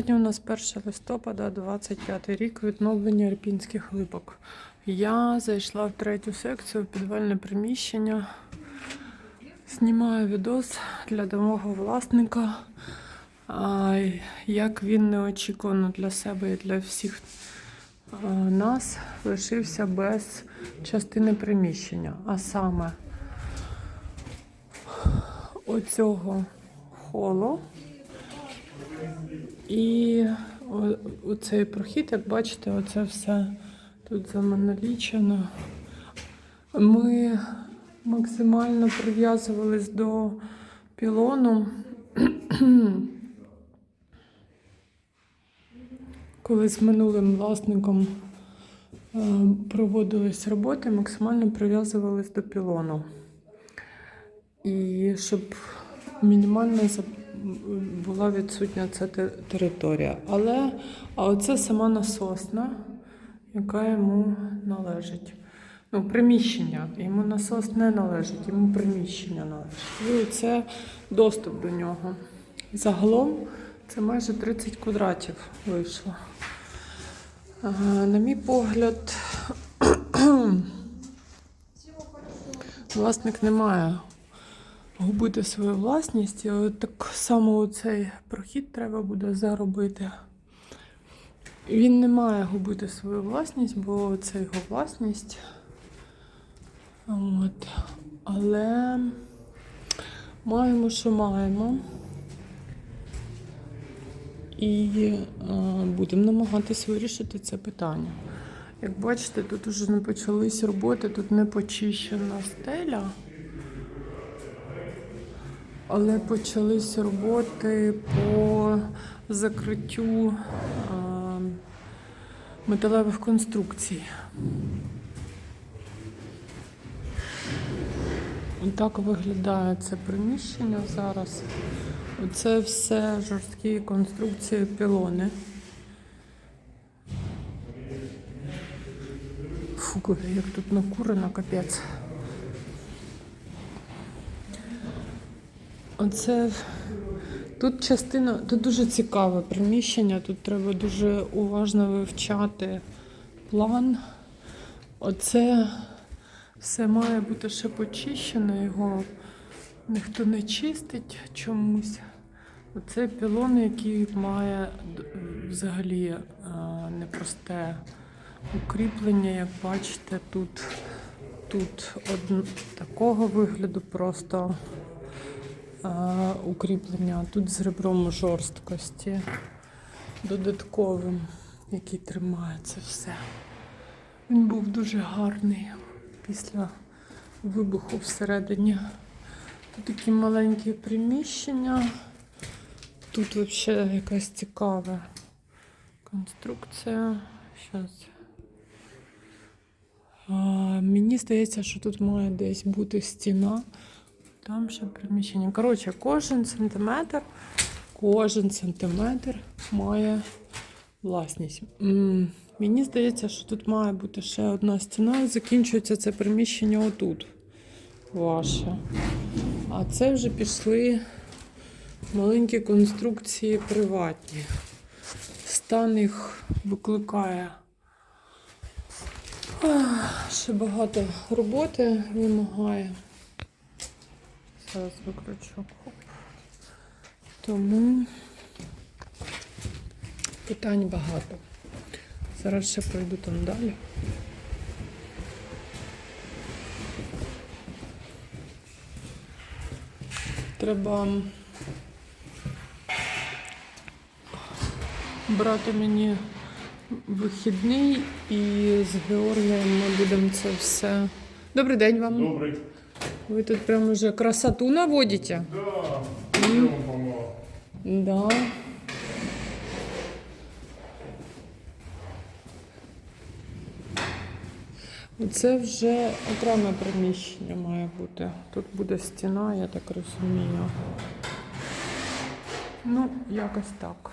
Сьогодні у нас 1 листопада, 25 рік відновлення ірпінських липок. Я зайшла в третю секцію, в підвальне приміщення. Знімаю відос для нового власника. Як він неочікувано для себе і для всіх нас лишився без частини приміщення. А саме оцього холу. І о- оцей прохід, як бачите, оце все тут замоналічено. Ми максимально прив'язувались до пілону. Коли з минулим власником е, проводились роботи, максимально прив'язувались до пілону. І щоб мінімально була відсутня ця територія. Але а оце сама насосна, яка йому належить. Ну, приміщення. Йому насос не належить, йому приміщення належить. І це доступ до нього. Загалом це майже 30 квадратів вийшло. На мій погляд, власник не має губити свою власність. От так само цей прохід треба буде заробити. Він не має губити свою власність, бо це його власність. От. Але маємо, що маємо. І е, будемо намагатись вирішити це питання. Як бачите, тут уже не почались роботи, тут не почищена стеля. Але почались роботи по закриттю металевих конструкцій. Так виглядає це приміщення зараз. Оце все жорсткі конструкції пілони. Фу, як тут накурено, капець. Оце тут частина, тут дуже цікаве приміщення, тут треба дуже уважно вивчати план. Оце все має бути ще почищено, його ніхто не чистить чомусь. Оце пілон, який має взагалі е, непросте укріплення, як бачите, тут, тут од... такого вигляду просто укріплення, тут з ребром жорсткості додатковим, який тримає це все. Він був дуже гарний після вибуху всередині. Тут такі маленькі приміщення. Тут взагалі якась цікава конструкція. Щас. А, мені здається, що тут має десь бути стіна. Там ще приміщення. Коротше, кожен сантиметр, кожен сантиметр має власність. Мені здається, що тут має бути ще одна стіна, закінчується це приміщення отут. Ваше. А це вже пішли маленькі конструкції приватні. Стан їх викликає. Ще багато роботи вимагає. Зараз викручу. Тому питань багато. Зараз ще пройду там далі. Треба брати мені вихідний і з Георгієм ми будемо це все. Добрий день вам. Добрый. Ви тут прям уже красоту наводите. Да, помог. Да. Це вже окреме приміщення має бути. Тут буде стіна, я так розумію. Ну, якось так.